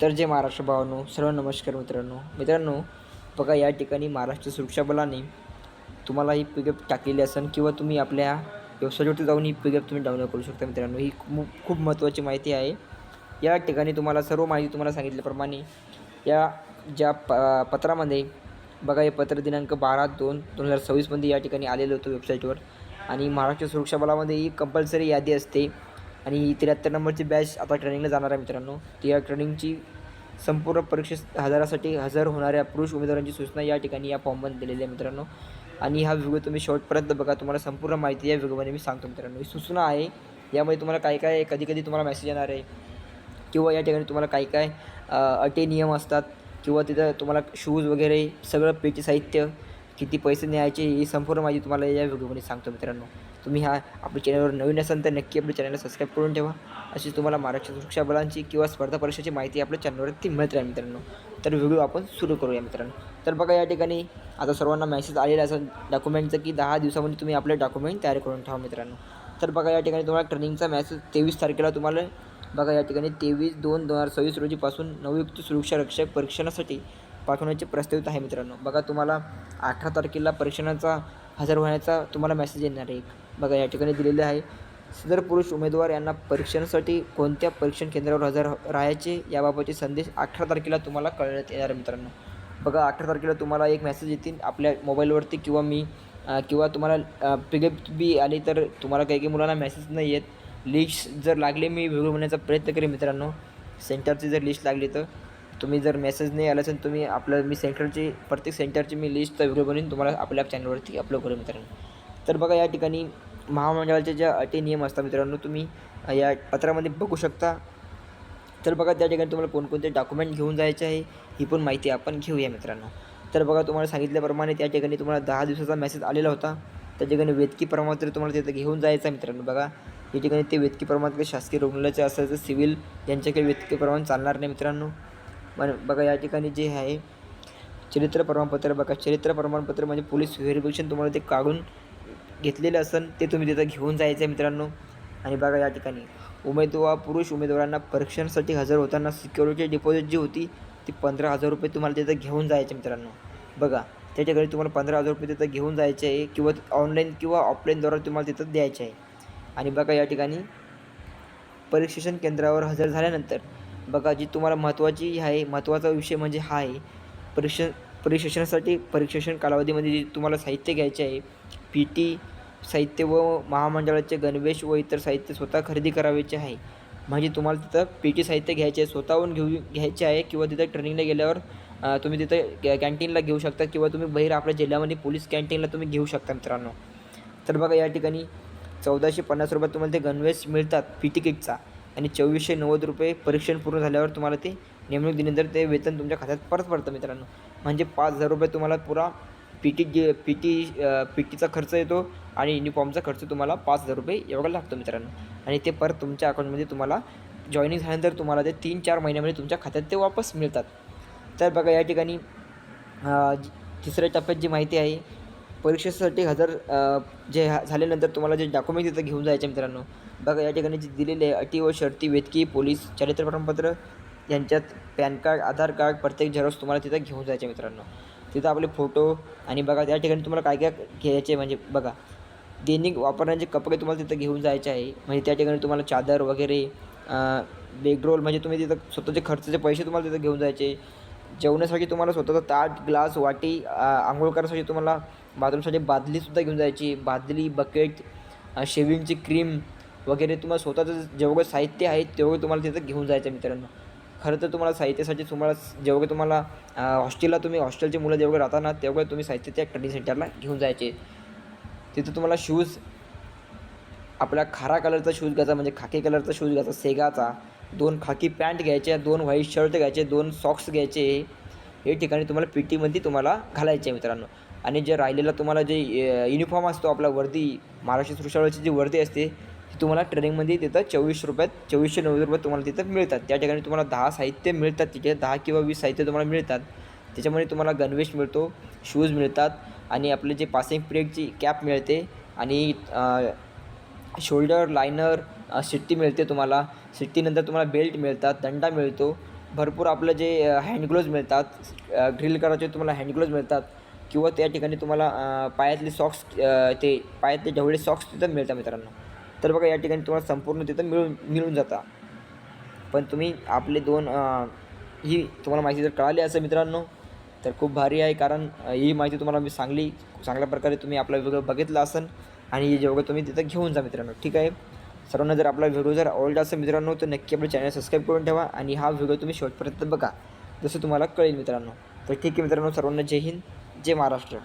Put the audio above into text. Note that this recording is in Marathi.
तर जे महाराष्ट्र भावांनो सर्व नमस्कार मित्रांनो. मित्रांनो बघा या ठिकाणी महाराष्ट्र सुरक्षा बलाने तुम्हाला ही पिकअप टाकलेली असेल किंवा तुम्ही आपल्या वेबसाईटवरती जाऊन ही पिकअप तुम्ही डाउनलोड करू शकता मित्रांनो. ही खूप खूप महत्त्वाची माहिती आहे. या ठिकाणी तुम्हाला सर्व माहिती तुम्हाला सांगितल्याप्रमाणे या ज्या प पत्रामध्ये बघा हे पत्र दिनांक बारा दोन दोन हजार सव्वीसमध्ये या ठिकाणी आलेलं होतं वेबसाईटवर आणि महाराष्ट्र सुरक्षा बलामध्ये ही कंपल्सरी यादी असते. आणि ही त्र्याहत्तर नंबरची बॅच आता ट्रेनिंगला जाणार आहे मित्रांनो. ती या ट्रेनिंगची संपूर्ण परीक्षे हजारासाठी हजर होणाऱ्या पुरुष उमेदवारांची सूचना या ठिकाणी या फॉर्ममध्ये दिलेली आहे मित्रांनो. आणि हा व्हिडिओ तुम्ही शॉर्टपर्यंत बघा तुम्हाला संपूर्ण माहिती या व्हिडिओमध्ये मी सांगतो मित्रांनो. ही सूचना आहे यामध्ये तुम्हाला काय काय कधी कधी तुम्हाला मेसेज येणार आहे किंवा या ठिकाणी तुम्हाला काय काय अटे नियम असतात किंवा तिथं तुम्हाला शूज वगैरे सगळं पेटी साहित्य किती पैसे न्यायचे ही संपूर्ण माहिती तुम्हाला या व्हिडिओमध्ये सांगतो मित्रांनो. तुम्ही हा आपल्या चॅनलवर नवीन असाल तर नक्की आपल्या चॅनलला सबस्क्राईब करून ठेवा. अशी तुम्हाला महाराष्ट्र सुरक्षा बलांची किंवा स्पर्धा परीक्षेची माहिती आपल्या चॅनलवरती मिळत राहील मित्रांनो. तर व्हिडिओ आपण सुरू करूया मित्रांनो. तर बघा या ठिकाणी आता सर्वांना मेसेज आलेला असेल डॉक्युमेंटचं की दहा दिवसामध्ये तुम्ही आपले डॉक्युमेंट तयार करून ठेवा मित्रांनो. तर बघा या ठिकाणी तुम्हाला ट्रेनिंगचा मेसेज तेवीस तारखेला तुम्हाला बघा या ठिकाणी तेवीस दोन दोन हजार सव्वीस रोजीपासून नवयुक्त सुरक्षा रक्षक परीक्षणासाठी पाठवण्याचे प्रस्तावित आहे मित्रांनो. बघा तुम्हाला अठरा तारखेला परीक्षणाचा हजर होण्याचा तुम्हाला मेसेज येणार आहे. एक बघा या ठिकाणी दिलेले आहे सदर पुरुष उमेदवार यांना परीक्षणासाठी कोणत्या परीक्षण केंद्रावर हजर राहायचे याबाबतचे संदेश अठरा तारखेला तुम्हाला कळण्यात येणार आहे मित्रांनो. बघा अठरा तारखेला तुम्हाला एक मेसेज येतील आपल्या मोबाईलवरती किंवा मी किंवा तुम्हाला पी बी आली तर तुम्हाला काही काही मुलांना मेसेज नाही येत. लिस्ट जर लागले मी वेगळं होण्याचा प्रयत्न करेन मित्रांनो. सेंटरची जर लिस्ट लागली तर. तुम्ही जर मेसेज नाही आला असेल तुम्ही आपलं मी सेंटरची प्रत्येक सेंटरची मी लिस्टचा व्हिडिओ बनवून तुम्हाला आपल्या चॅनलवरती अपलोड करू मित्रांनो. तर बघा या ठिकाणी महामंडळाचे ज्या अटी नियम असतात मित्रांनो तुम्ही या पत्रामध्ये बघू शकता. तर बघा त्या ठिकाणी तुम्हाला कोणकोणते डॉक्युमेंट घेऊन जायचे आहे ही पण माहिती आपण घेऊया मित्रांनो. तर बघा तुम्हाला सांगितल्याप्रमाणे त्या ठिकाणी तुम्हाला दहा दिवसाचा मेसेज आलेला होता. त्या ठिकाणी वेतकी प्रमाणपत्र तुम्हाला तिथं घेऊन जायचं आहे मित्रांनो. बघा या ठिकाणी ते वेतकी प्रमाणपत्र शासकीय रुग्णालयाचे असायचं सिव्हिल यांच्याकडे वेतकी प्रमाण चालणार नाही मित्रांनो. पण बघा या ठिकाणी जे आहे चरित्र प्रमाणपत्र बघा. चरित्र प्रमाणपत्र म्हणजे पोलीस व्हेरिफिकेशन तुम्हाला ते काढून घेतलेलं असेल ते तुम्ही तिथं घेऊन जायचं आहे मित्रांनो. आणि बघा या ठिकाणी. उमेदवार पुरुष उमेदवारांना परीक्षांसाठी हजर होताना सिक्युरिटी डिपॉझिट जी होती ती पंधरा हजार रुपये तुम्हाला तिथं घेऊन जायचे मित्रांनो. बघा त्याच्याकडे तुम्हाला पंधरा हजार रुपये तिथं घेऊन जायचे आहे किंवा ऑनलाईन किंवा ऑफलाईनद्वारा तुम्हाला तिथं द्यायचे आहे. आणि बघा या ठिकाणी परीक्षण केंद्रावर हजर झाल्यानंतर बघा जी तुम्हाला महत्त्वाची आहे महत्त्वाचा विषय म्हणजे हा आहे. परीक्षण परीक्षणासाठी परीक्षण कालावधीमध्ये जे तुम्हाला साहित्य घ्यायचे आहे पी टी साहित्य व महामंडळाचे गणवेश व इतर साहित्य स्वतः खरेदी करावेचे आहे. म्हणजे तुम्हाला तिथं पी टी साहित्य घ्यायचे आहे स्वतःहून घेऊ घ्यायचे आहे किंवा तिथं ट्रेनिंगला गेल्यावर तुम्ही तिथं कॅन्टीनला घेऊ शकता किंवा तुम्ही बाहेर आपल्या जिल्ह्यामध्ये पोलीस कॅन्टीनला तुम्ही घेऊ शकता मित्रांनो. तर बघा या ठिकाणी चौदाशे पन्नास रुपयात तुम्हाला ते गणवेश मिळतात पी टी किटचा. आणि चोवीसशे नव्वद रुपये परीक्षण पूर्ण झाल्यावर तुम्हाला ते नेमणूक दिल्यानंतर ते वेतन तुमच्या खात्यात परत पडतं मित्रांनो. म्हणजे पाच हजार रुपये तुम्हाला पुरा P T J P T P टीचा खर्च येतो आणि युनिफॉर्मचा खर्च तुम्हाला पाच हजार रुपये एवढा लागतो मित्रांनो. आणि ते परत तुमच्या अकाउंटमध्ये तुम्हाला जॉईनिंग झाल्यानंतर तुम्हाला ते तीन चार महिन्यामध्ये तुमच्या खात्यात ते वापस मिळतात. तर बघा या ठिकाणी तिसऱ्या टप्प्यात जी माहिती आहे परीक्षेसाठी हजर जे हा- झाल्यानंतर तुम्हाला जे डॉक्युमेंट तिथं घेऊन जायचे मित्रांनो बघा या ठिकाणी जे दिलेले आहे अटी व शर्ती वेतकी पोलीस चारित्र प्रमाणपत्र यांच्यात पॅन कार्ड आधार कार्ड प्रत्येक झेरॉक्स तुम्हाला तिथं घेऊन जायचे मित्रांनो. तिथं आपले फोटो आणि बघा त्या ठिकाणी तुम्हाला काय काय घ्यायचे म्हणजे बघा. दैनिक वापरण्याचे कपडे तुम्हाला तिथं घेऊन जायचे आहे म्हणजे त्या ठिकाणी तुम्हाला चादर वगैरे बेगरोल म्हणजे तुम्ही तिथं स्वतःचे खर्चाचे पैसे तुम्हाला तिथं घेऊन जायचे जेवण्यासाठी तुम्हाला स्वतःचा ताट ग्लास वाटी आंघोळ करण्यासाठी तुम्हाला बाथरूमसाठी बादलीसुद्धा घेऊन जायची. बादली बकेट शेविंगची क्रीम वगैरे तुम्हाला स्वतःचं जेवढं साहित्य आहे तेवढं तुम्हाला तिथं घेऊन जायचं मित्रांनो. खरं तर तुम्हाला साहित्यासाठी तुम्हाला जेवढं तुम्हाला हॉस्टेलला तुम्ही हॉस्टेलची मुलं जेवढं राहता ना तेवढं तुम्ही साहित्य त्या ट्रेनिंग सेंटरला घेऊन जायचे. तिथं तुम्हाला शूज आपला खारा कलरचा शूज घ्यायचा म्हणजे खाकी कलरचा शूज घ्यायचा सेगाचा दोन खाकी पॅन्ट घ्यायचे दोन व्हाईट शर्ट घ्यायचे दोन सॉक्स घ्यायचे. हे ठिकाणी तुम्हाला पी टीमध्ये तुम्हाला घालायचे आहे मित्रांनो. आणि जे राहिलेला तुम्हाला जे युनिफॉर्म असतो आपला वर्दी महाराष्ट्र सुरक्षाबळाची जी वर्दी असते ती तुम्हाला ट्रेनिंगमध्ये तिथं चोवीसशे रुपयात चोवीसशे नव्वद रुपये तुम्हाला तिथं मिळतात. त्या ठिकाणी तुम्हाला दहा साहित्य मिळतात तिथे दहा किंवा वीस साहित्य तुम्हाला मिळतात. त्याच्यामध्ये तुम्हाला गणवेश मिळतो शूज मिळतात आणि आपले जे पासिंग पिरियडची कॅप मिळते आणि शोल्डर लायनर शिट्टी मिळते तुम्हाला. शिट्टीनंतर तुम्हाला बेल्ट मिळतात दंडा मिळतो भरपूर आपलं जे हँडग्लोज मिळतात ग्रिल करायचे तुम्हाला हँडग्लोज मिळतात किंवा त्या ठिकाणी तुम्हाला पायातले सॉक्स ते पायातले ढवळे सॉक्स तिथं मिळतात मित्रांनो. तर बघा या ठिकाणी तुम्हाला संपूर्ण तिथं मिळून मिळून जाता. पण तुम्ही आपले दोन ही तुम्हाला माहिती जर कळाली असं मित्रांनो तर खूप भारी आहे कारण ही माहिती तुम्हाला मी सांगली चांगल्या प्रकारे तुम्ही आपला व्हिडिओ बघितला असेल आणि ही जेवढं तुम्ही तिथं घेऊन जा मित्रांनो ठीक आहे? सर्वांना जर आपला व्हिडिओ जर आवडला असेल मित्रांनो तर नक्की आपलं चॅनल सबस्क्राईब करून ठेवा आणि हा व्हिडिओ तुम्ही शेवटपर्यंत बघा. जसं तुम्हाला कळेल मित्रांनो. तर ठीक आहे मित्रांनो सर्वांना जय हिंद जय महाराष्ट्र.